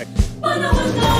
Perfect.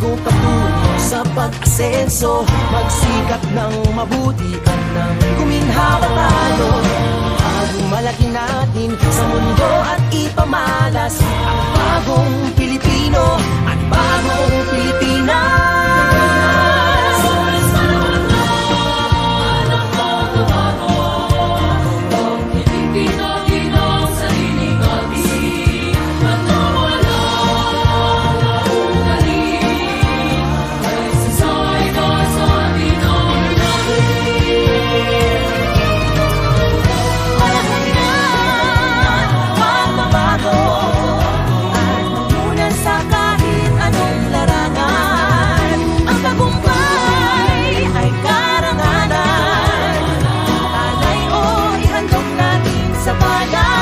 bago patungo sa pag-asenso. Magsikap ng mabuti at nang kuminhawa tayo. Ang malaki natin sa mundo at ipamalas. Ang bagong Pilipinas my God.